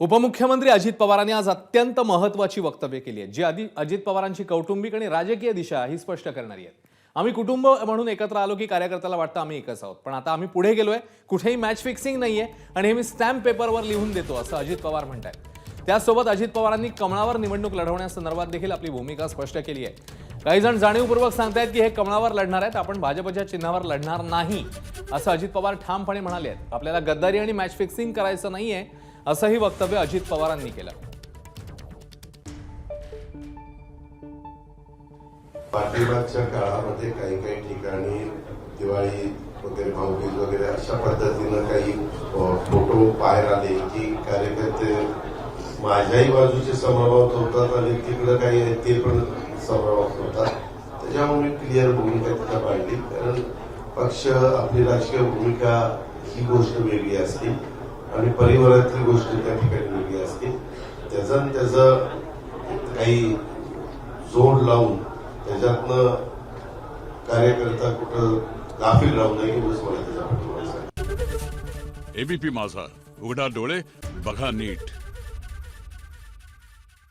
उपमुख्यमंत्री अजित पवारांनी आज अत्यंत महत्वाची वक्तव्य केली आहेत जी आधी अजित पवारांची कौटुंबिक आणि राजकीय दिशा ही स्पष्ट करणारी आहेत. आम्ही कुटुंब म्हणून एकत्र आलो की कार्यकर्त्याला वाटतं आम्ही एकच आहोत. पण आता आम्ही पुढे गेलोय. कुठेही मॅच फिक्सिंग नाहीये आणि हे मी स्टॅम्प पेपरवर लिहून देतो असं अजित पवार म्हणत आहेत त्याचसोबत अजित पवारांनी कमळावर निवडणूक लढवण्यासंदर्भात देखील आपली भूमिका स्पष्ट केली आहे. काही जण जाणीवपूर्वक सांगतायत की हे कमळावर लढणार आहेत. आपण भाजपच्या चिन्हावर लढणार नाही असं अजित पवार ठामपणे म्हणाले आहेत. आपल्याला गद्दारी आणि मॅच फिक्सिंग करायचं नाहीये असंही वक्तव्य अजित पवारांनी केलं. पाठिंबाच्या काळामध्ये काही काही ठिकाणी दिवाळी वगैरे भाऊबीज वगैरे अशा पद्धतीनं काही फोटो बाहेर आले की कार्यकर्ते माझ्याही बाजूचे समाभात होतात आणि तिकडं काही ते पण समाभात होतात. त्याच्यामुळे क्लिअर भूमिका तिथं पाहिली. कारण पक्ष आपली राजकीय भूमिका ही गोष्ट वेगळी असते. आणि परिवारातली गोष्ट त्या ठिकाणी वेगळी असते. त्याचं त्याचा त्याचं काही जोड लावून त्याच्यातनं कार्यकर्ता कुठं गाफील राहू नये एवढंच मला त्याच्या एबीपी माझा. उघडा डोळे बघा नीट.